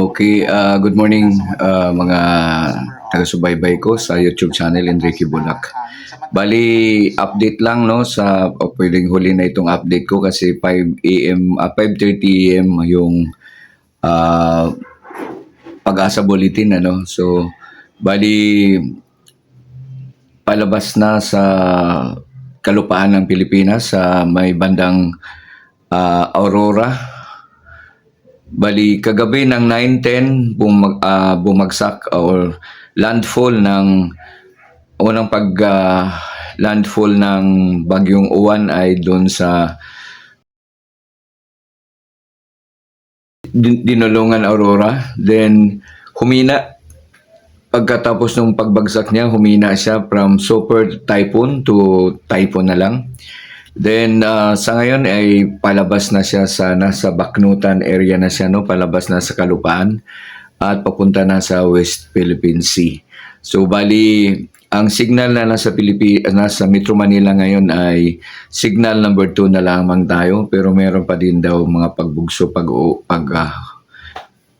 Okay, uh, good morning uh, mga taga-subaybay ko sa YouTube channel Enrique Bulak. Bali, update lang no sa o pwedeng huli na itong update ko kasi 5 AM ah, 5:30 AM yung uh, pag-asa bulletin ano. So bali palabas na sa kalupaan ng Pilipinas sa may bandang ah, Aurora Bali, kagabi ng 9.10, bumag, ah, bumagsak or landfall ng unang pag ah, landfall ng bagyong uwan ay doon sa din- Dinulungan Aurora. Then, humina. Pagkatapos ng pagbagsak niya, humina siya from super typhoon to typhoon na lang. Then ah, sa ngayon ay palabas na siya sa nasa Baknutan area na siya no, palabas na sa Kalupaan at papunta na sa West Philippine Sea. So bali ang signal na nasa Pilipi nasa Metro Manila ngayon ay signal number 2 na lamang tayo pero meron pa din daw mga pagbugso pag pag ah,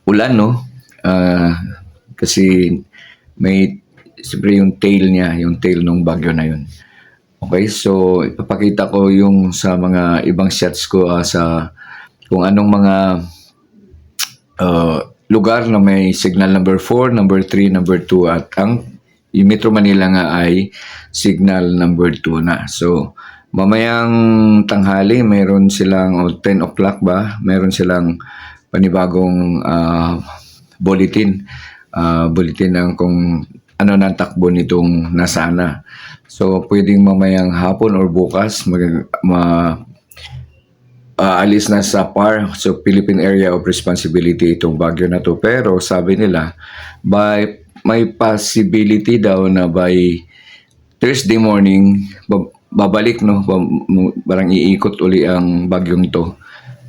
ulan no. Ah, kasi may siyempre yung tail niya, yung tail ng bagyo na yun. Okay, so ipapakita ko yung sa mga ibang shots ko ah, sa kung anong mga uh, lugar na may signal number 4, number 3, number 2 at ang yung Metro Manila nga ay signal number 2 na. So mamayang tanghali meron silang o 10 o'clock ba, meron silang panibagong ah, bulletin. Ah, bulletin ng kung ano nang takbo nitong nasana. So, pwedeng mamayang hapon or bukas mag, ma, aalis na sa PAR, so Philippine Area of Responsibility itong bagyo na to. Pero sabi nila, by, may possibility daw na by Thursday morning, bab- babalik no, parang iikot uli ang bagyong to.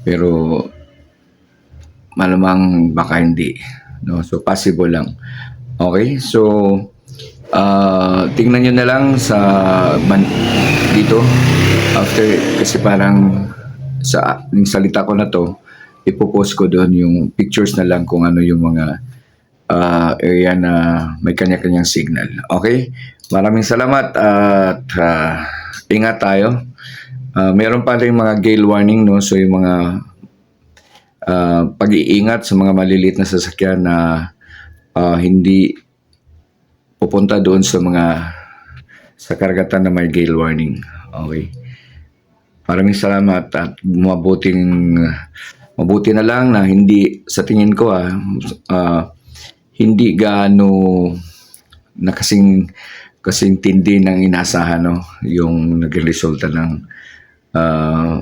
Pero malamang baka hindi. No? So possible lang. Okay, so ah tingnan nyo na lang sa man, dito after kasi parang sa yung salita ko na to ipopost ko doon yung pictures na lang kung ano yung mga ah, area na may kanya-kanyang signal. Okay? Maraming salamat at ah, ingat tayo. Ah, meron pa rin mga gale warning no so yung mga ah, pag-iingat sa mga maliliit na sasakyan na ah, hindi pupunta doon sa mga sa karagatan na may gale warning. Okay. Maraming salamat at mabuting mabuti na lang na hindi sa tingin ko ah, ah, hindi gaano na kasing tindi ng inasahan no yung naging resulta ng ah,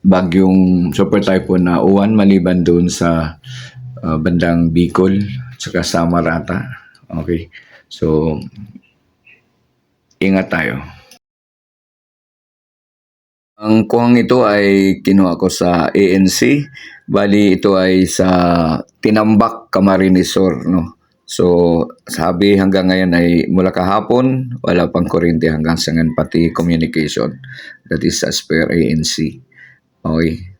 bagyong super typhoon na uwan maliban doon sa ah, bandang Bicol tsaka Samarata. Okay. So ingat tayo. Ang kuwang ito ay kinuha ko sa ANC. Bali ito ay sa Tinambak, Camarines Sur, no. So, sabi hanggang ngayon ay mula kahapon, wala pang kuryente hanggang sa ngayon pati communication. That is as per ANC. Okay.